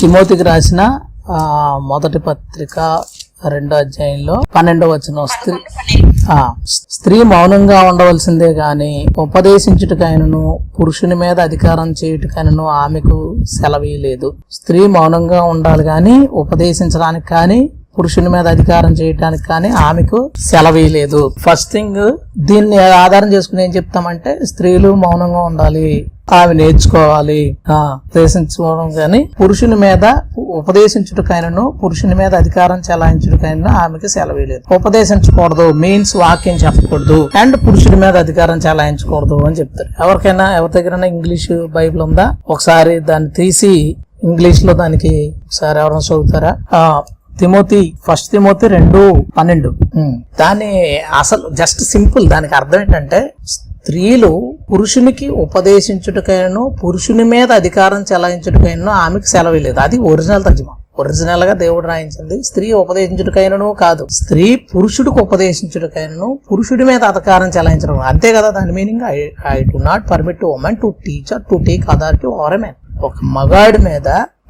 తిమోతికి రాసిన ఆ, మొదటి పత్రిక రెండో అధ్యాయంలో పన్నెండో వచ్చిన స్త్రీ ఆ, స్త్రీ మౌనంగా ఉండవలసిందే గాని ఉపదేశించుటకైనను పురుషుని మీద అధికారం చేయుటకైనను ఆమెకు సెలవీయలేదు. స్త్రీ మౌనంగా ఉండాలి గాని ఉపదేశించడానికి కానీ పురుషుని మీద అధికారం చేయడానికి కానీ ఆమెకు సెలవీయలేదు. ఫస్ట్ థింగ్ దీన్ని ఆధారం చేసుకుని ఏం చెప్తామంటే స్త్రీలు మౌనంగా ఉండాలి. ఆమె నేర్చుకోవాలి. ఉపదేశించుకోవడం కానీ పురుషుని మీద ఉపదేశించుటకైనను పురుషుని మీద అధికారం చెలాయించుటకైనా ఆమెకి సెలవీయలేదు. ఉపదేశించకూడదు మీన్స్ వాక్యం చెప్పకూడదు అండ్ పురుషుడి మీద అధికారం చెలాయించకూడదు అని చెప్తారు. ఎవరికైనా ఎవరి దగ్గరైనా ఇంగ్లీష్ బైబిల్ ఉందా? ఒకసారి దాన్ని తీసి ఇంగ్లీష్లో దానికి ఒకసారి ఎవరైనా చదువుతారా? తిమోతి ఫస్ట్ తిమోతి రెండు పన్నెండు. దాని అసలు జస్ట్ సింపుల్ దానికి అర్థం ఏంటంటే స్త్రీలు పురుషునికి ఉపదేశించుటకైనా పురుషుని మీద అధికారం చెలాయించుటకైనా ఆమెకు సెలవు లేదు అది ఒరిజినల్ తర్జుమా. ఒరిజినల్గా దేవుడు రాయించింది. స్త్రీ ఉపదేశించుటకైనను కాదు. స్త్రీ పురుషుడికి ఉపదేశించుటకైనను పురుషుడి మీద అధికారం చెలాయించడం. అంతే కదా దాని meaning? I I do not permit women to teacher to take authority over a man. ఒక మగాడి మీద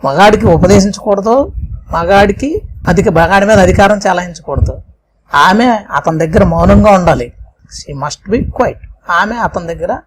మగాడికి ఉపదేశించకూడదు మగాడికి అధిక బగాడి మీద అధికారం చెలాయించకూడదు. ఆమె అతని దగ్గర మౌనంగా ఉండాలి. షీ మస్ట్ బి క్వైట్ ఆమె అతని దగ్గర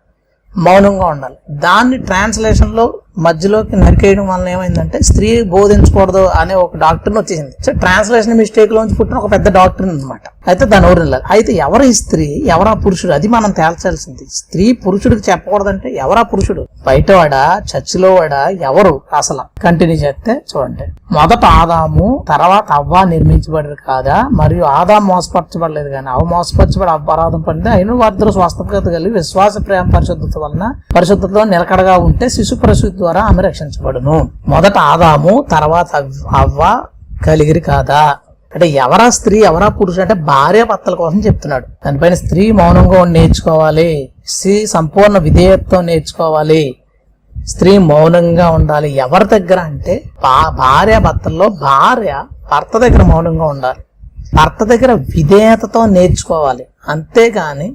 మౌనంగా ఉండాలి. దాన్ని ట్రాన్స్లేషన్లో మధ్యలోకి నరికేయడం వలన ఏమైందంటే స్త్రీ బోధించకూడదు అనే ఒక డాక్టర్ని వచ్చేసింది. సో ట్రాన్స్లేషన్ మిస్టేక్ లోంచి పుట్టిన ఒక పెద్ద డాక్టర్ అనమాట అయితే దాని ఎవరు అయితే ఎవరు ఈ స్త్రీ ఎవరా పురుషుడు? అది మనం తేల్చాల్సింది. స్త్రీ పురుషుడికి చెప్పకూడదంటే ఎవరా పురుషుడు? బయటవాడా? చర్చిలో వాడా? ఎవరు? అసలు. కంటిన్యూ చేస్తే చూడండి. మొదట ఆదాము తర్వాత అవ్వ నిర్మించబడరు కాదా? మరియు ఆదాం మోసపరచబడలేదు కానీ అవ మోసపరచబడి అపరాధం పడింది అయిన వారిద్దరు స్వస్థత కలిగి విశ్వాస ప్రేమ పరిశుద్ధత వలన పరిశుద్ధతలో నిలకడగా ఉంటే శిశు ప్రసూతి ద్వారా ఆమె రక్షించబడును. మొదట ఆదాము తర్వాత అవ్- అవ్వ కలిగిరి కాదా? అంటే ఎవరా స్త్రీ ఎవరా పురుషుడు అంటే భార్య భర్తల కోసం చెప్తున్నాడు. దానిపైన స్త్రీ మౌనంగా ఉండి నేర్చుకోవాలి. స్త్రీ సంపూర్ణ విధేయత్వం నేర్చుకోవాలి. స్త్రీ మౌనంగా ఉండాలి. ఎవరి దగ్గర అంటే భార్య భర్తల్లో భార్య భర్త దగ్గర మౌనంగా ఉండాలి. భర్త దగ్గర విధేయతతో నేర్చుకోవాలి. అంతేగాని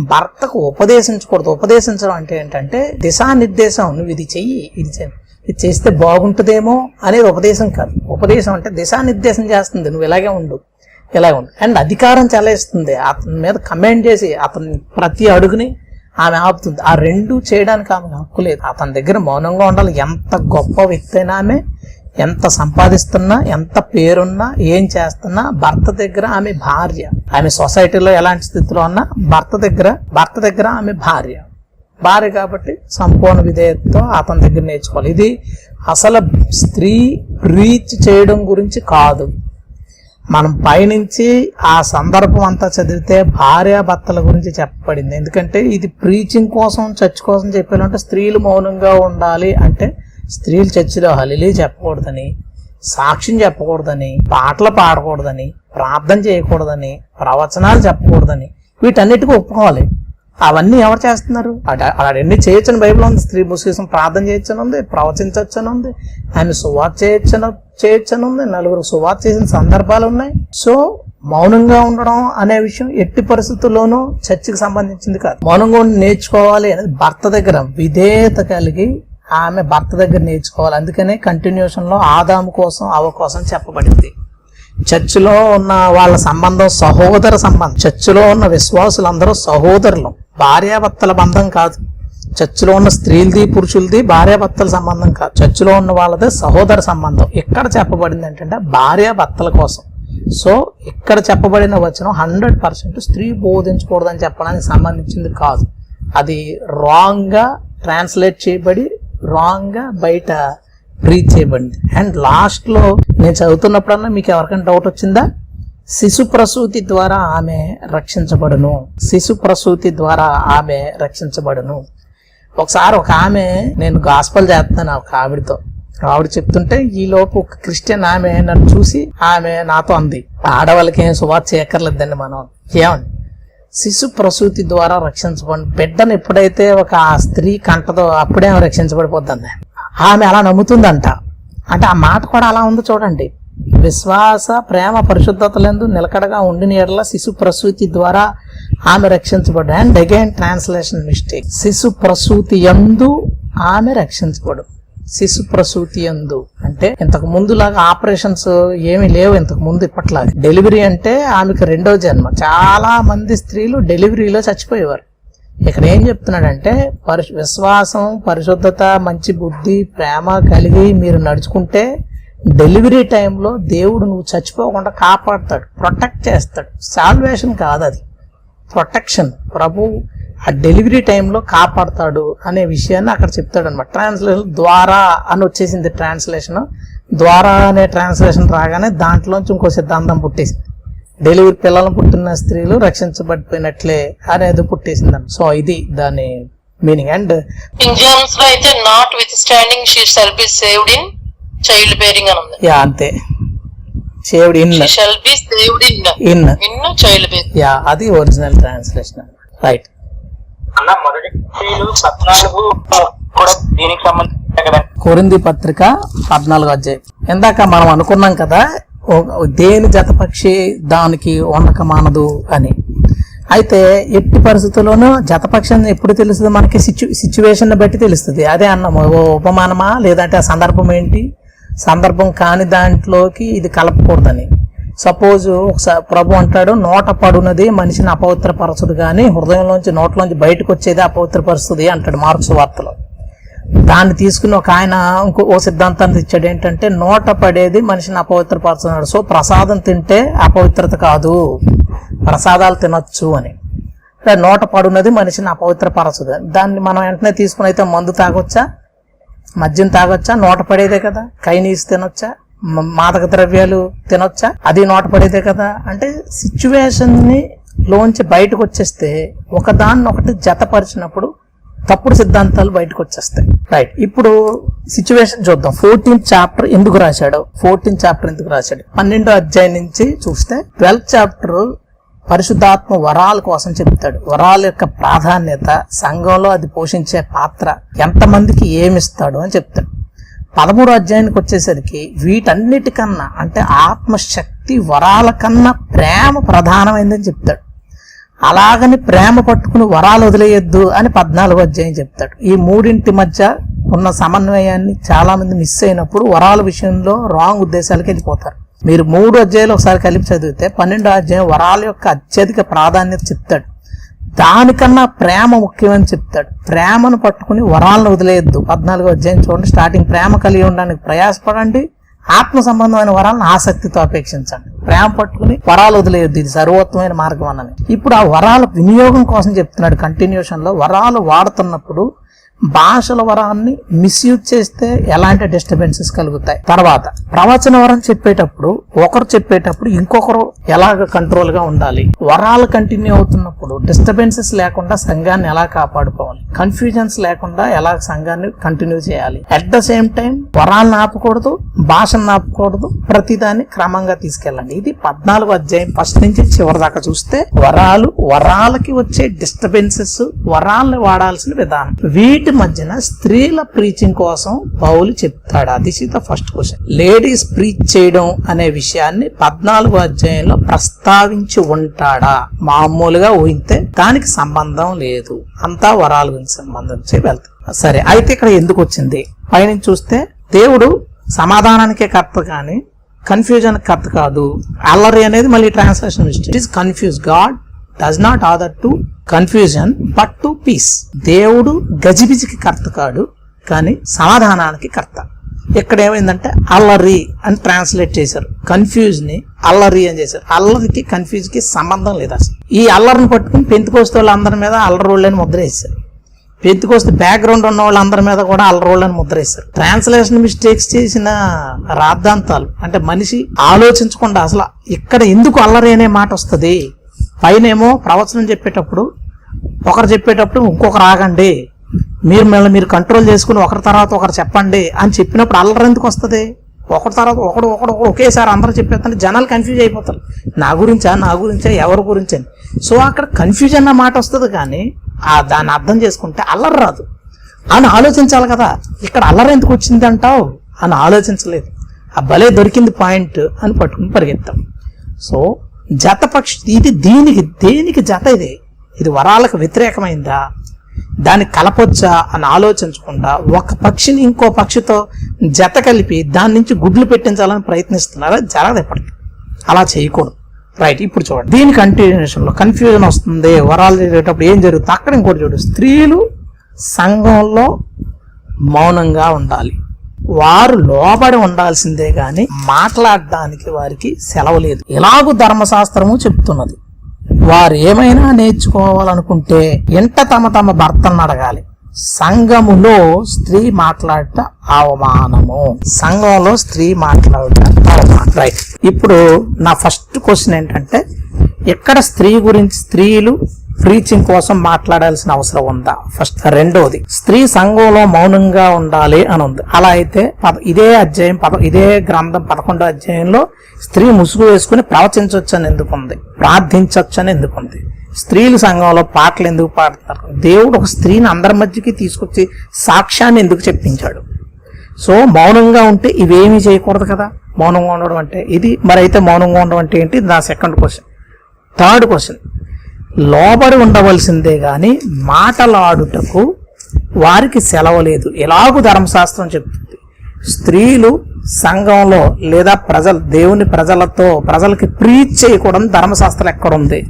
భర్తకు ఉపదేశించకూడదు. ఉపదేశించడం అంటే ఏంటంటే దిశానిర్దేశం. నువ్వు ఇది చెయ్యి ఇది చెయ్యి. ఇది చేస్తే బాగుంటుందేమో అనేది ఉపదేశం కాదు. ఉపదేశం అంటే దిశానిర్దేశం చేస్తుంది. నువ్వు ఇలాగే ఉండు. ఇలాగే ఉండు. అండ్ అధికారం చెలాయిస్తుంది. అతని మీద కమెంట్ చేసి అతని ప్రతి అడుగుని ఆమె ఆపుతుంది. ఆ రెండు చేయడానికి ఆమె హక్కు లేదు. అతని దగ్గర మౌనంగా ఉండాలి. ఎంత గొప్ప వ్యక్తి అయినా ఆమె ఎంత సంపాదిస్తున్నా ఎంత పేరున్నా ఏం చేస్తున్నా భర్త దగ్గర ఆమె భార్య. ఆమె సొసైటీలో ఎలాంటి స్థితిలో ఉన్నా భర్త దగ్గర భర్త దగ్గర ఆమె భార్య. భార్య కాబట్టి సంపూర్ణ విధేయతతో అతని దగ్గర నేర్చుకోవాలి. ఇది అసలు స్త్రీ రీచ్ చేయడం గురించి కాదు. మనం పైనుంచి ఆ సందర్భం అంతా చదివితే భార్యాభర్తల గురించి చెప్పబడింది. ఎందుకంటే ఇది ప్రీచింగ్ కోసం చర్చ్ కోసం చెప్పాలంటే స్త్రీలు మౌనంగా ఉండాలి అంటే స్త్రీలు చర్చిలో హలిలీ చెప్పకూడదని సాక్ష్యం చెప్పకూడదని పాటలు పాడకూడదని ప్రార్థన చేయకూడదని ప్రవచనాలు చెప్పకూడదని వీటన్నిటికీ ఒప్పుకోవాలి. అవన్నీ ఎవరు చేస్తున్నారు? అవన్నీ చేయొచ్చని బైబిల్ ఉంది. స్త్రీ ముస్లిం ప్రార్థన చేయొచ్చని ఉంది ప్రవచించవచ్చని ఉంది ఆయన సువార్త చేయొచ్చని చేయొచ్చని ఉంది నలుగురు సువార్త చేసిన సందర్భాలు ఉన్నాయి. సో మౌనంగా ఉండడం అనే విషయం ఎట్టి పరిస్థితుల్లోనూ చర్చికి సంబంధించింది కాదు. మౌనంగా ఉండి నేర్చుకోవాలి అనేది భర్త దగ్గర విధేయత కలిగి ఆమె భర్త దగ్గర నేర్చుకోవాలి. అందుకనే కంటిన్యూషన్లో ఆదాము కోసం అవ కోసం చెప్పబడింది. చర్చిలో ఉన్న వాళ్ళ సంబంధం సహోదర సంబంధం. చర్చిలో ఉన్న విశ్వాసులందరూ సహోదరులు. భార్యాభర్తల బంధం కాదు. చర్చిలో ఉన్న స్త్రీలది పురుషులది భార్యాభర్తల సంబంధం కాదు. చర్చిలో ఉన్న వాళ్ళది సహోదర సంబంధం. ఇక్కడ చెప్పబడింది ఏంటంటే భార్యాభర్తల కోసం. సో ఇక్కడ చెప్పబడిన వచనం హండ్రెడ్ పర్సెంట్ స్త్రీ బోధించకూడదని చెప్పడానికి సంబంధించింది కాదు. అది రాంగ్గా ట్రాన్స్లేట్ చేయబడి రాంగ్గా బయట ప్రీచ్ చేయబడింది. అండ్ లాస్ట్లో నేను చదువుతున్నప్పుడన్నా మీకు ఎవరికైనా డౌట్ వచ్చిందా? శిశు ప్రసూతి ద్వారా ఆమె రక్షించబడును. శిశు ప్రసూతి ద్వారా ఆమె రక్షించబడును. ఒకసారి ఒక ఆమె నేను గాస్పల్ చేస్తాను ఒక ఆవిడతో. ఆవిడ చెప్తుంటే ఈలోపు ఒక క్రిస్టియన్ ఆమె నన్ను చూసి ఆమె నాతో అంది. ఆడవాళ్ళకి ఏం సువార్త చేయక్కర్లేదండి మనం ఏమండి? శిశు ప్రసూతి ద్వారా రక్షించబడి బిడ్డను ఎప్పుడైతే ఒక స్త్రీ కంటదో అప్పుడే ఆమె రక్షించబడిపోతుంది ఆమె అలా నమ్ముతుందంట. అంటే ఆ మాట కూడా అలా ఉంది చూడండి. విశ్వాస ప్రేమ పరిశుద్ధతలందు నిలకడగా ఉండిన ఎడల శిశు ప్రసూతి ద్వారా ఆమె రక్షించబడు. అండ్ అగైన్ ట్రాన్స్లేషన్ మిస్టేక్ శిశు ప్రసూతి ఎందు ఆమె రక్షించబడు. శిశు ప్రసూతి అందు. అంటే ఇంతకు ముందు లాగా ఆపరేషన్స్ ఏమీ లేవు ఇంతకు ముందు ఇప్పట్లాగా. డెలివరీ అంటే ఆమెకు రెండో జన్మ. చాలా మంది స్త్రీలు డెలివరీలో చచ్చిపోయేవారు. ఇక్కడ ఏం చెప్తున్నాడంటే పరి విశ్వాసం పరిశుద్ధత మంచి బుద్ధి ప్రేమ కలిగి మీరు నడుచుకుంటే డెలివరీ టైంలో దేవుడు నువ్వు చచ్చిపోకుండా కాపాడుతాడు ప్రొటెక్ట్ చేస్తాడు. సాల్వేషన్ కాదు అది ప్రొటెక్షన్. ప్రభు ఆ డెలివరీ టైంలో కాపాడతాడు అనే విషయాన్ని అక్కడ చెప్తాడు అనమాట ట్రాన్స్లేషన్ ద్వారా అని వచ్చేసింది ట్రాన్స్లేషన్ ద్వారా అనే ట్రాన్స్లేషన్ రాగానే దాంట్లోంచి ఇంకో సిద్ధాంతం పుట్టేసింది. డెలివరీ పిల్లలు పుట్టిన స్త్రీలు రక్షించబడిపోయినట్లే అనేది పుట్టేసింది సో ఇది దాని మీనింగ్. అండ్లో అయితే notwithstanding she shall be saved in childbearing అని ఉంది. యా అంతే. Saved in shall be saved in in in childbearing yeah అది ఒరిజినల్ ట్రాన్స్లేషన్ రైట్ అన్న మొదటి పద్నాలుగు కూడా దీనికి సంబంధించిన కదా. కొరింది పత్రిక పద్నాలుగు అధ్యాయం. ఇందాక మనం అనుకున్నాం కదా ఓ- దేని జతపక్షి దానికి వండక మానదు అని. అయితే ఎట్టి పరిస్థితుల్లోనూ జతపక్షం ఎప్పుడు తెలుస్తుంది మనకి? సిచ్యు సిచ్యువేషన్ బట్టి తెలుస్తుంది. అదే అన్నాము ఓ ఉపమానమా? లేదంటే ఆ సందర్భం ఏంటి? సందర్భం కాని దాంట్లోకి ఇది కలపకూడదని. సపోజ్ ఒకసారి ప్రభు అంటాడు నోట పడునది మనిషిని అపవిత్రపరచదు కానీ హృదయంలోంచి నోట్లోంచి బయటకు వచ్చేది అపవిత్రపరుస్తుంది అంటాడు మార్క్స్ వార్తలో. దాన్ని తీసుకుని ఒక ఆయన ఇంకో ఓ సిద్ధాంతాన్ని ఇచ్చాడు ఏంటంటే నోట పడేది మనిషిని అపవిత్రపరుచున్నాడు. సో ప్రసాదం తింటే అపవిత్రత కాదు. ప్రసాదాలు తినొచ్చు అని. నోట పడున్నది మనిషిని అపవిత్రపరచదు దాన్ని మనం వెంటనే తీసుకుని అయితే మందు తాగొచ్చా? మద్యం తాగొచ్చా? నోట పడేదే కదా. కైనీస్ తినొచ్చా? మాదక ద్రవ్యాలు తినొచ్చా? అది నోట పడేదే కదా. అంటే సిచ్యువేషన్ని లోంచి బయటకు వచ్చేస్తే ఒకదాన్ని ఒకటి జతపరిచినప్పుడు తప్పుడు సిద్ధాంతాలు బయటకు వచ్చేస్తాయి రైట్ ఇప్పుడు సిచ్యువేషన్ చూద్దాం. ఫోర్టీన్త్ చాప్టర్ ఎందుకు రాశాడు? ఫోర్టీన్త్ చాప్టర్ ఎందుకు రాశాడు? పన్నెండో అధ్యాయం నుంచి చూస్తే ట్వెల్త్ చాప్టర్ పరిశుద్ధాత్మ వరాల కోసం చెప్తాడు వరాల యొక్క ప్రాధాన్యత సంఘంలో అది పోషించే పాత్ర ఎంతమందికి ఏమిస్తాడు అని చెప్తాడు. పదమూడు అధ్యాయానికి వచ్చేసరికి వీటన్నిటికన్నా అంటే ఆత్మశక్తి వరాల కన్నా ప్రేమ ప్రధానమైందని చెప్తాడు. అలాగని ప్రేమ పట్టుకుని వరాలు వదిలేయొద్దు అని పద్నాలుగు అధ్యాయం చెప్తాడు. ఈ మూడింటి మధ్య ఉన్న సమన్వయాన్ని చాలా మంది మిస్ అయినప్పుడు వరాల విషయంలో రాంగ్ ఉద్దేశాలకు వెళ్ళిపోతారు. మీరు మూడు అధ్యాయులు ఒకసారి కలిపి చదివితే పన్నెండో అధ్యాయం వరాల యొక్క అత్యధిక ప్రాధాన్యత చెప్తాడు. దానికన్నా ప్రేమ ముఖ్యమని చెప్తాడు. ప్రేమను పట్టుకుని వరాలను వదిలేయద్దు. పద్నాలుగో అధ్యాయం చూడండి. స్టార్టింగ్ ప్రేమ కలిగి ఉండడానికి ప్రయాసపడండి. ఆత్మ సంబంధమైన వరాలను ఆసక్తితో అపేక్షించండి. ప్రేమ పట్టుకుని వరాలు వదిలేయద్దు. ఇది సర్వోత్తమైన మార్గం అన్నది. ఇప్పుడు ఆ వరాల వినియోగం కోసం చెప్తున్నాడు కంటిన్యూషన్లో వరాలు వాడుతున్నప్పుడు భాషల వరాన్ని మిస్యూజ్ చేస్తే ఎలాంటి డిస్టర్బెన్సెస్ కలుగుతాయి? తర్వాత ప్రవచన వరం చెప్పేటప్పుడు ఒకరు చెప్పేటప్పుడు ఇంకొకరు ఎలాగ కంట్రోల్గా ఉండాలి? వరాలు కంటిన్యూ అవుతున్నప్పుడు డిస్టర్బెన్సెస్ లేకుండా సంఘాన్ని ఎలా కాపాడుకోవాలి? కన్ఫ్యూజన్స్ లేకుండా ఎలా సంఘాన్ని కంటిన్యూ చేయాలి? అట్ ద సేమ్ టైం వరాలను ఆపకూడదు భాషను ఆపకూడదు ప్రతిదాన్ని క్రమంగా తీసుకెళ్ళండి. ఇది పద్నాలుగు అధ్యాయం ఫస్ట్ నుంచి చివరి దాకా చూస్తే వరాలు వరాలకి వచ్చే డిస్టర్బెన్సెస్ వరాలని వాడాల్సిన విధానం. వీటి మధ్యన స్త్రీల ప్రీచింగ్ కోసం పౌలు చెప్తాడా. This is the first question ladies preach చేయడం అనే విషయాన్ని పద్నాలుగు అధ్యాయంలో ప్రస్తావించి ఉంటాడా? మామూలుగా ఊహితే దానికి సంబంధం లేదు. అంతా వరాల గురించి సంబంధించి వెళ్తాం. సరే అయితే ఇక్కడ ఎందుకు వచ్చింది? పైనుంచి చూస్తే దేవుడు సమాధానానికే కర్త కానీ కన్ఫ్యూజన్ కర్త కాదు. అల్లరి అనేది మళ్ళీ translation it is confuse God does not author to confusion but to peace దేవుడు గజిబిజికి కర్త కాడు కానీ సమాధానానికి కర్త. ఇక్కడ ఏమైందంటే అల్లరి అని ట్రాన్స్లేట్ చేశారు. కన్ఫ్యూజ్ని అల్లరి అని చేశారు. అల్లరికి కన్ఫ్యూజ్కి సంబంధం లేదు అసలు. ఈ అల్లరిని పట్టుకుని పెంతుకోస్తే వాళ్ళందరి మీద అల్లరోళ్ళని వాళ్ళని ముద్ర వేశారు. పెంతుకొస్తే బ్యాక్గ్రౌండ్ ఉన్న వాళ్ళందరి మీద కూడా అల్లరోళ్ళని ముద్రేస్తారు ట్రాన్స్లేషన్ మిస్టేక్స్ చేసిన రాద్ధాంతాలు అంటే మనిషి ఆలోచించకుండా అసలు ఇక్కడ ఎందుకు అల్లరి అనే మాట వస్తుంది? పైనేమో ప్రవచనం చెప్పేటప్పుడు ఒకరు చెప్పేటప్పుడు ఇంకొకరు ఆగండి మీరు మళ్ళీ మీరు కంట్రోల్ చేసుకుని ఒకరి తర్వాత ఒకరు చెప్పండి అని చెప్పినప్పుడు అల్లరి ఎందుకు వస్తుంది? ఒకటి తర్వాత ఒకడు ఒకడు ఒకడు ఒకేసారి అందరూ చెప్పేస్తుంటే జనాలు కన్ఫ్యూజ్ అయిపోతారు. నా గురించా నా గురించా ఎవరి గురించి అని. సో అక్కడ కన్ఫ్యూజ్ అన్న మాట వస్తుంది కానీ ఆ దాన్ని అర్థం చేసుకుంటే అల్లరి రాదు. అని ఆలోచించాలి కదా. ఇక్కడ అల్లరి ఎందుకు వచ్చింది అంటావు? అని ఆలోచించలేదు. ఆ భలే దొరికింది పాయింట్ అని పట్టుకుని పరిగెత్తాం. సో జత పక్షి ఇది దీనికి దేనికి జత ఇది? ఇది వరాలకు వ్యతిరేకమైందా? దాన్ని కలపొచ్చా అని ఆలోచించకుండా ఒక పక్షిని ఇంకో పక్షితో జత కలిపి దాని నుంచి గుడ్లు పెట్టించాలని ప్రయత్నిస్తున్నారా? జరగదు ఎప్పటికీ. అలా చేయకూడదు. రైట్ ఇప్పుడు చూడండి. దీని కంటిన్యూషన్లో కన్ఫ్యూజన్ వస్తుంది వరాలు జరిగేటప్పుడు ఏం జరుగుతుంది? అక్కడ ఇంకోటి చూడు. స్త్రీలు సంఘంలో మౌనంగా ఉండాలి. వారు లోబడి ఉండాల్సిందే గాని మాట్లాడడానికి వారికి సెలవు లేదు ఎలాగూ ధర్మశాస్త్రము చెప్తున్నది. వారు ఏమైనా నేర్చుకోవాలనుకుంటే ఇంట తమ తమ భర్తను అడగాలి. సంఘములో స్త్రీ మాట్లాడట అవమానము. సంఘంలో స్త్రీ మాట్లాడట అవమానం. రైట్ ఇప్పుడు నా ఫస్ట్ క్వశ్చన్ ఏంటంటే ఎక్కడ స్త్రీ గురించి స్త్రీలు ప్రీచింగ్ కోసం మాట్లాడాల్సిన అవసరం ఉందా? ఫస్ట్ రెండోది స్త్రీ సంఘంలో మౌనంగా ఉండాలి అని ఉంది. అలా అయితే పద- ఇదే అధ్యాయం పద ఇదే గ్రంథం పదకొండో అధ్యాయంలో స్త్రీ ముసుగు వేసుకుని ప్రవచించవచ్చు అని ఎందుకు ఉంది? ప్రార్థించవచ్చు అని ఎందుకు ఉంది? స్త్రీలు సంఘంలో పాటలు ఎందుకు పాడుతున్నారు దేవుడు ఒక స్త్రీని అందరి మధ్యకి తీసుకొచ్చి సాక్ష్యాన్ని ఎందుకు చెప్పించాడు? సో మౌనంగా ఉంటే ఇవేమీ చేయకూడదు కదా? మౌనంగా ఉండడం అంటే ఇది. మరి అయితే మౌనంగా ఉండడం అంటే ఏంటి? నా సెకండ్ క్వశ్చన్ థర్డ్ క్వశ్చన్ లోబడి ఉండవలసిందే కానీ మాటలాడుటకు వారికి సెలవు లేదు ఎలాగూ ధర్మశాస్త్రం చెప్తుంది? స్త్రీలు సంఘంలో లేదా ప్రజలు దేవుని ప్రజలతో ప్రజలకి ప్రీచ్ చేయకూడదు ధర్మశాస్త్రం ఎక్కడుంది?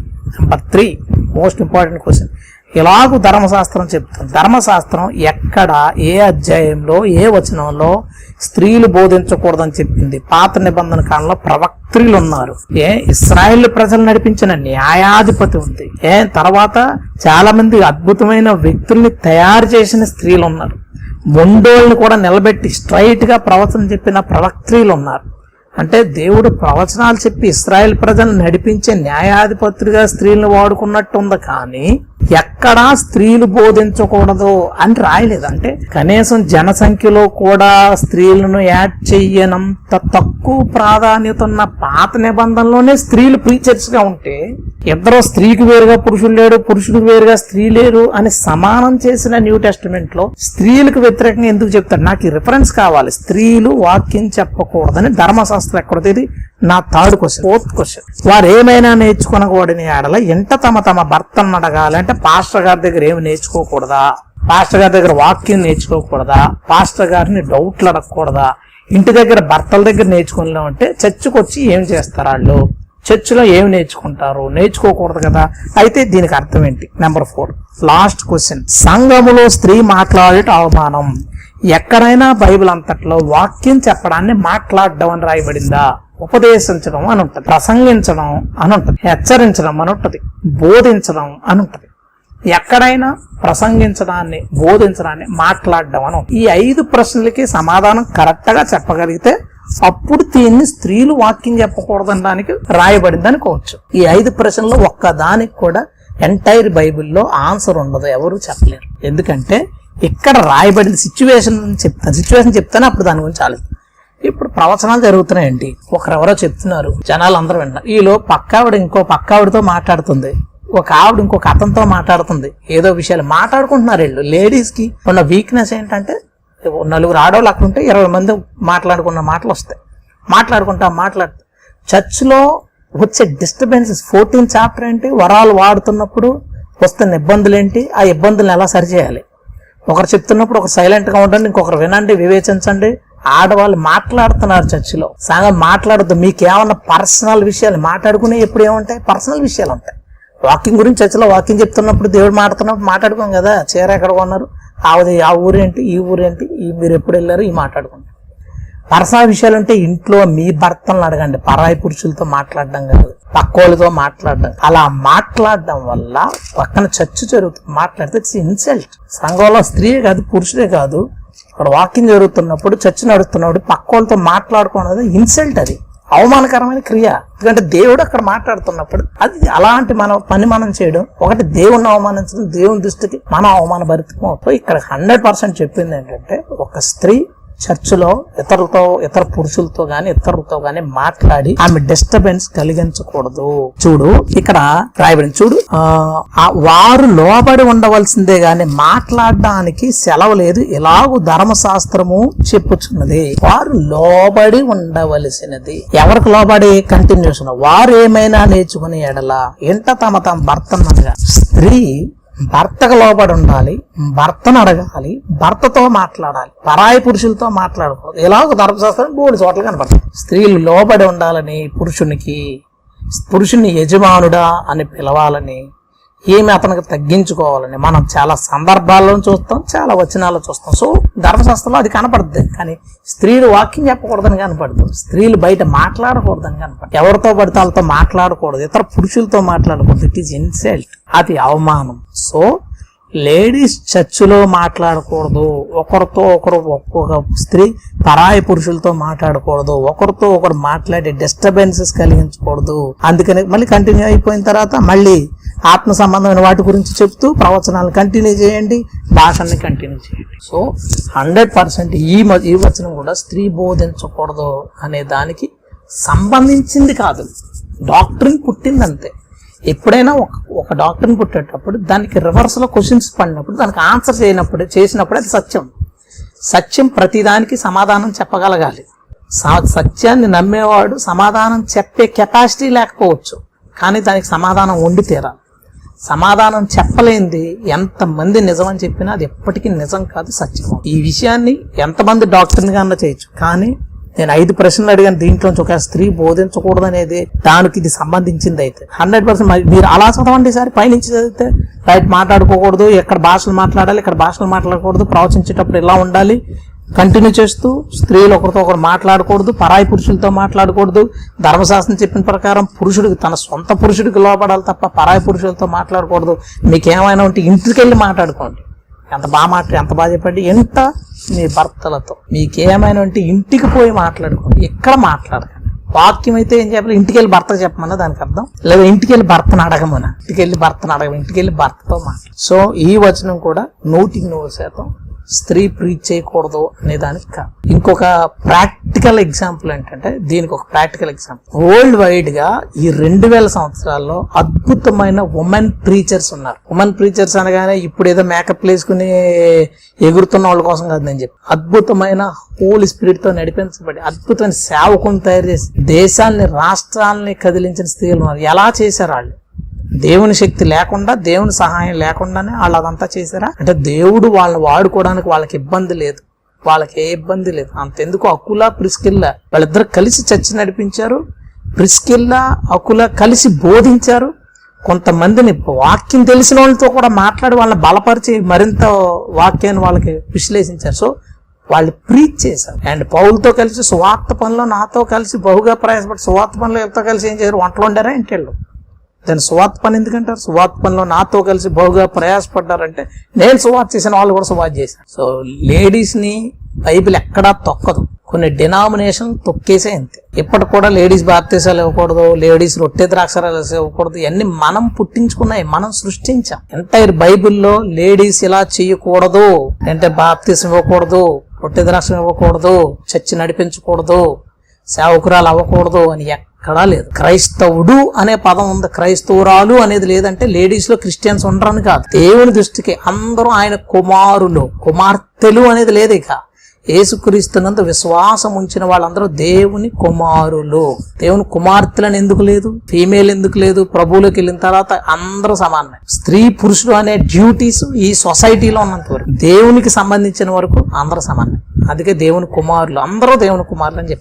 Number three most important question ఇలాగూ ధర్మశాస్త్రం చెప్తుంది ధర్మశాస్త్రం ఎక్కడ ఏ అధ్యాయంలో ఏ వచనంలో స్త్రీలు బోధించకూడదని చెప్పింది. పాత నిబంధన కాలంలో ప్రవక్త్రులు ఉన్నారు. ఏ ఇస్రాయేల్ ప్రజలు నడిపించిన న్యాయాధిపతి ఉంది. ఏ తర్వాత చాలా మంది అద్భుతమైన వ్యక్తుల్ని తయారు చేసిన స్త్రీలు ఉన్నారు. మొండోళ్ళని కూడా నిలబెట్టి స్ట్రైట్గా ప్రవచనం చెప్పిన ప్రవక్త్రీలు ఉన్నారు. అంటే దేవుడు ప్రవచనాలు చెప్పి ఇస్రాయేల్ ప్రజలను నడిపించే న్యాయాధిపత్రిగా స్త్రీలను వాడుకున్నట్టు ఉంది కానీ ఎక్కడా స్త్రీలు బోధించకూడదు అని రాయలేదు అంటే కనీసం జనసంఖ్యలో కూడా స్త్రీలను యాడ్ చెయ్యనంత తక్కువ ప్రాధాన్యత ఉన్న పాత నిబంధనలోనే స్త్రీలు ప్రీచర్స్గా ఉంటే ఇద్దరు స్త్రీకి వేరుగా పురుషులు లేడు పురుషుడికి వేరుగా స్త్రీ లేరు అని సమానం చేసిన న్యూ టెస్టిమెంట్లో స్త్రీలకు వ్యతిరేకంగా ఎందుకు చెప్తాడు నాకు ఈ రిఫరెన్స్ కావాలి. స్త్రీలు వాక్యం చెప్పకూడదని ధర్మశాస్త్రం ఎక్కడో ఇది నా థర్డ్ క్వశ్చన్ ఫోర్త్ క్వశ్చన్ వారు ఏమైనా నేర్చుకునకూడని ఆడల ఇంట తమ తమ భర్తను అడగాలంటే అంటే పాస్టర్ గారి దగ్గర ఏమి నేర్చుకోకూడదా? పాస్టర్ గారి దగ్గర వాక్యం నేర్చుకోకూడదా? పాస్టర్ గారిని డౌట్లు అడగకూడదా? ఇంటి దగ్గర భర్తల దగ్గర నేర్చుకున్నాం అంటే చర్చికి వచ్చి ఏం చేస్తారు వాళ్ళు? చర్చిలో ఏం నేర్చుకుంటారు? నేర్చుకోకూడదు కదా? అయితే దీనికి అర్థం ఏంటి? నెంబర్ ఫోర్ లాస్ట్ క్వశ్చన్ సంఘములో స్త్రీ మాట్లాడేట అవమానం. ఎక్కడైనా బైబిల్ అంతట్లో వాక్యం చెప్పడాన్ని మాట్లాడడం అని రాయబడిందా? ఉపదేశించడం అని ఉంటుంది. ప్రసంగించడం అని ఉంటుంది. హెచ్చరించడం అని ఉంటుంది. బోధించడం అని ఉంటుంది. ఎక్కడైనా ప్రసంగించడాన్ని బోధించడాన్ని మాట్లాడడం అని ఈ ఐదు ప్రశ్నలకి సమాధానం కరెక్ట్గా చెప్పగలిగితే అప్పుడు దీన్ని స్త్రీలు వాక్యం చెప్పకూడదనడానికి రాయబడింది అనుకోవచ్చు. ఈ ఐదు ప్రశ్నలు ఒక్క దానికి కూడా ఎంటైర్ బైబిల్లో ఆన్సర్ ఉండదు ఎవరు చెప్పలేరు. ఎందుకంటే ఇక్కడ రాయబడిన సిచ్యువేషన్ చెప్తాను సిచ్యువేషన్ చెప్తానే అప్పుడు దాని గురించి ఆలోచిస్తాను ఇప్పుడు ప్రవచనాలు జరుగుతున్నాయండి. ఒకరెవరో చెప్తున్నారు. జనాలు అందరూ వింటారు ఈలో పక్కావిడ ఇంకో పక్కావిడితో మాట్లాడుతుంది. ఒక ఆవిడ ఇంకొక అతనితో మాట్లాడుతుంది. ఏదో విషయాలు మాట్లాడుకుంటున్నారు వీళ్ళు. లేడీస్కి ఉన్న వీక్నెస్ ఏంటంటే నలుగురు ఆడవాళ్ళు అక్కడ ఉంటే ఇరవై మంది మాట్లాడుకున్న మాటలు వస్తాయి. మాట్లాడుకుంటా మాట్లాడుతూ చర్చ్లో వచ్చే డిస్టర్బెన్సెస్ ఫోర్టీన్ చాప్టర్ ఏంటి? వరాలు వాడుతున్నప్పుడు వస్తున్న ఇబ్బందులు ఏంటి? ఆ ఇబ్బందులను ఎలా సరిచేయాలి? ఒకరు చెప్తున్నప్పుడు ఒక సైలెంట్గా ఉండండి ఇంకొకరు వినండి వివేచించండి. ఆడవాళ్ళు మాట్లాడుతున్నారు చర్చిలో. సంగం మాట్లాడద్దు. మీకేమన్నా పర్సనల్ విషయాలు మాట్లాడుకునే ఎప్పుడు ఏముంటాయి? పర్సనల్ విషయాలు ఉంటాయి. వాకింగ్ గురించి చర్చిలో వాకింగ్ చెప్తున్నప్పుడు దేవుడు మాట్లాడుతున్నప్పుడు మాట్లాడుకోం కదా. చీర ఎక్కడ కొన్నారు? ఆవిది ఆ ఊరేంటి? ఈ ఊరేంటి? ఈ మీరు ఎప్పుడు వెళ్ళారు? ఈ మాట్లాడుకుంటారు పర్సనల్ విషయాలు అంటే ఇంట్లో మీ భర్తలను అడగండి. పరాయి పురుషులతో మాట్లాడడం కాదు. పక్కోళ్ళతో మాట్లాడడం. అలా మాట్లాడడం వల్ల పక్కన చర్చ జరుగుతుంది. మాట్లాడితే ఇట్స్ ఇన్సల్ట్. సంఘంలో స్త్రీ కాదు పురుషుడే కాదు. అక్కడ వాకింగ్ జరుగుతున్నప్పుడు చర్చ నడుస్తున్నప్పుడు పక్కోళ్ళతో మాట్లాడుకోవడం ఇన్సల్ట్ అది. అవమానకరమైన క్రియ. ఎందుకంటే దేవుడు అక్కడ మాట్లాడుతున్నప్పుడు అది అలాంటి మన పని మనం చేయడం ఒకటి దేవుణ్ణి అవమానించడం దేవుని దృష్టికి మనం అవమానభరితం అవుతాం ఇక్కడ హండ్రెడ్ పర్సెంట్ చెప్పింది ఏంటంటే ఒక స్త్రీ చర్చిలో ఇతరులతో ఇతర పురుషులతో గాని ఇతరులతో గాని మాట్లాడి ఆమె డిస్టర్బెన్స్ కలిగించకూడదు. చూడు ఇక్కడ రాయబడింది. చూడు ఆ, వారు లోబడి ఉండవలసిందే గాని మాట్లాడడానికి సెలవు లేదు. ఎలాగూ ధర్మశాస్త్రము చెప్పుచున్నది. వారు లోబడి ఉండవలసినది. ఎవరికి లోబడి? కంటిన్యూషన్ వారు ఏమైనా నేర్చుకునే ఎడల. ఇంట తమ తమ భర్త స్త్రీ భర్తకు లోబడి ఉండాలి భర్తను అడగాలి భర్తతో మాట్లాడాలి పరాయి పురుషులతో మాట్లాడకూడదు. ఇలా ఒక ధర్మశాస్త్రం మూడు చోట్ల కనపడుతుంది. స్త్రీలు లోబడి ఉండాలని పురుషునికి పురుషుని యజమానుడా అని పిలవాలని ఏమి అతనికి తగ్గించుకోవాలని మనం చాలా సందర్భాల్లో చూస్తాం చాలా వచనాల్లో చూస్తాం. సో ధర్మశాస్త్రంలో అది కనపడుతుంది కానీ స్త్రీలు వాక్యం చెప్పకూడదని కనపడుతుంది స్త్రీలు బయట మాట్లాడకూడదని కనపడదు. ఎవరితో పడితే వాళ్ళతో మాట్లాడకూడదు. ఇతర పురుషులతో మాట్లాడకూడదు. ఇట్ ఈస్ ఇన్సల్ట్ అది అవమానం. సో లేడీస్ చర్చిలో మాట్లాడకూడదు. ఒకరితో ఒకరు ఒక స్త్రీ పరాయి పురుషులతో మాట్లాడకూడదు. ఒకరితో ఒకరు మాట్లాడే డిస్టర్బెన్సెస్ కలిగించకూడదు. అందుకని మళ్ళీ కంటిన్యూ అయిపోయిన తర్వాత మళ్ళీ ఆత్మ సంబంధమైన వాటి గురించి చెప్తూ ప్రవచనాలు కంటిన్యూ చేయండి భాషల్ని కంటిన్యూ చేయండి. సో హండ్రెడ్ పర్సెంట్ ఈ మ- ఈ వచనం కూడా స్త్రీ బోధించకూడదు అనే దానికి సంబంధించింది కాదు. డాక్టర్ని పుట్టింది అంతే ఎప్పుడైనా ఒక ఒక డాక్టర్ని పుట్టేటప్పుడు దానికి రివర్స్లో క్వశ్చన్స్ పడినప్పుడు దానికి ఆన్సర్ చేయనప్పుడు చేసినప్పుడు అది సత్యం. సత్యం ప్రతిదానికి సమాధానం చెప్పగలగాలి. సత్యాన్ని నమ్మేవాడు సమాధానం చెప్పే కెపాసిటీ లేకపోవచ్చు కానీ దానికి సమాధానం ఉండి తీరాలి. సమాధానం చెప్పలేంది ఎంతమంది నిజం అని చెప్పినా అది ఎప్పటికీ నిజం కాదు సత్యం. ఈ విషయాన్ని ఎంతమంది డాక్టర్ని కన్నా చేయొచ్చు కానీ నేను ఐదు ప్రశ్నలు అడిగాను దీంట్లోంచి ఒక స్త్రీ బోధించకూడదు అనేది దానికి ఇది సంబంధించింది అయితే హండ్రెడ్ పర్సెంట్ మీరు అలా చదవండి సార్ పైనుంచి చదివితే. రైట్ మాట్లాడుకోకూడదు ఎక్కడ భాషలు మాట్లాడాలి ఇక్కడ భాషలు మాట్లాడకూడదు ప్రవచించేటప్పుడు ఇలా ఉండాలి కంటిన్యూ చేస్తూ స్త్రీలు ఒకరితో ఒకరు మాట్లాడకూడదు పరాయి పురుషులతో మాట్లాడకూడదు. ధర్మశాస్త్రం చెప్పిన ప్రకారం పురుషుడికి తన సొంత పురుషుడికి లోపడాలి తప్ప పరాయి పురుషులతో మాట్లాడకూడదు. మీకు ఏమైనా ఉంటే ఇంటికి వెళ్ళి మాట్లాడుకోండి. ఎంత బాగా మాట్లాడి ఎంత బాగా చెప్పండి ఎంత మీ భర్తలతో. మీకేమైనా ఉంటే ఇంటికి పోయి మాట్లాడుకోండి. ఎక్కడ మాట్లాడకండి. వాక్యం అయితే ఏం చెప్పాలి? ఇంటికి వెళ్ళి భర్తకు చెప్పమన్నా దానికి అర్థం? లేదా ఇంటికి వెళ్ళి భర్తను అడగమన ఇంటికి వెళ్ళి భర్తను అడగ ఇంటికి వెళ్ళి భర్తతో మాట్లాడు. సో ఈ వచనం కూడా నూటికి నూరు శాతం స్త్రీ ప్రీచ్ చేయకూడదు అనే దానికి కాదు ఇంకొక ప్రాక్టికల్ ఎగ్జాంపుల్ ఏంటంటే దీనికి ఒక ప్రాక్టికల్ ఎగ్జాంపుల్. వరల్డ్ వైడ్గా ఈ రెండు వేల సంవత్సరాల్లో అద్భుతమైన ఉమెన్ ప్రీచర్స్ ఉన్నారు. ఉమెన్ ప్రీచర్స్ అనగానే ఇప్పుడు ఏదో మేకప్ వేసుకుని ఎగురుతున్న వాళ్ళ కోసం కాదు నేను చెప్పి అద్భుతమైన హోల్ స్పిరిట్తో నడిపించబడి అద్భుతమైన సేవకుని తయారు చేసి దేశాల్ని రాష్ట్రాలని కదిలించిన స్త్రీలు ఉన్నారు. ఎలా చేశారు వాళ్ళు? దేవుని శక్తి లేకుండా దేవుని సహాయం లేకుండానే వాళ్ళు అదంతా చేశారా? అంటే దేవుడు వాళ్ళని వాడుకోవడానికి వాళ్ళకి ఇబ్బంది లేదు. వాళ్ళకి ఏ ఇబ్బంది లేదు. అంతెందుకు అకుల ప్రిస్కిల్లా వాళ్ళిద్దరు కలిసి చర్చ నడిపించారు. ప్రిస్కిల్లా అకుల కలిసి బోధించారు. కొంతమందిని వాక్యం తెలిసిన వాళ్ళతో కూడా మాట్లాడి వాళ్ళని బలపరిచి మరింత వాక్యాన్ని వాళ్ళకి విశ్లేషించారు. సో వాళ్ళు ప్రీచ్ చేశారు. అండ్ పౌలతో కలిసి సువార్త పనిలో నాతో కలిసి బహుగా ప్రయాసపడి సువార్త పనిలో ఎవరితో కలిసి ఏం చేశారు? వంటలు వండారా? ఇంటిళ్ళు దాని సువార్త పని ఎందుకంటారు? సువార్త పనిలో నాతో కలిసి బహుగా ప్రయాసపడ్డారంటే నేను సువార్త చేసిన వాళ్ళు కూడా సువార్త చేశారు. సో లేడీస్ని బైబిల్ ఎక్కడా తొక్కదు. కొన్ని డినామినేషన్ తొక్కేసే అంతే. ఇప్పటికి కూడా లేడీస్ బాప్తీసాలు ఇవ్వకూడదు లేడీస్ రొట్టె ద్రాక్షరాలు ఇవ్వకూడదు ఇవన్నీ మనం పుట్టించుకున్నాయి మనం సృష్టించాం. ఎంటైర్ బైబిల్లో లేడీస్ ఇలా చేయకూడదు. అంటే బాప్తీసం ఇవ్వకూడదు రొట్టె ద్రాక్షం ఇవ్వకూడదు చర్చి నడిపించకూడదు సేవకురాలు అవ్వకూడదు అని ఎక్కడా లేదు. క్రైస్తవుడు అనే పదం ఉంది. క్రైస్తవురాలు అనేది లేదంటే లేడీస్లో క్రిస్టియన్స్ ఉండరని కాదు. దేవుని దృష్టికి అందరూ ఆయన కుమారులు కుమార్తెలు అనేది లేదు ఇక. ఏసుక్రీస్తునందు విశ్వాసం ఉంచిన వాళ్ళందరూ దేవుని కుమారులు. దేవుని కుమార్తెలను ఎందుకు లేదు? ఫీమేల్ ఎందుకు లేదు? ప్రభువులకు వెళ్ళిన తర్వాత అందరూ సమానమే. స్త్రీ పురుషుడు అనే డ్యూటీస్ ఈ సొసైటీలో ఉన్నంత వరకు దేవునికి సంబంధించిన వరకు అందరూ సమానమే. అందుకే దేవుని కుమారులు అందరూ దేవుని కుమారులు అని చెప్పి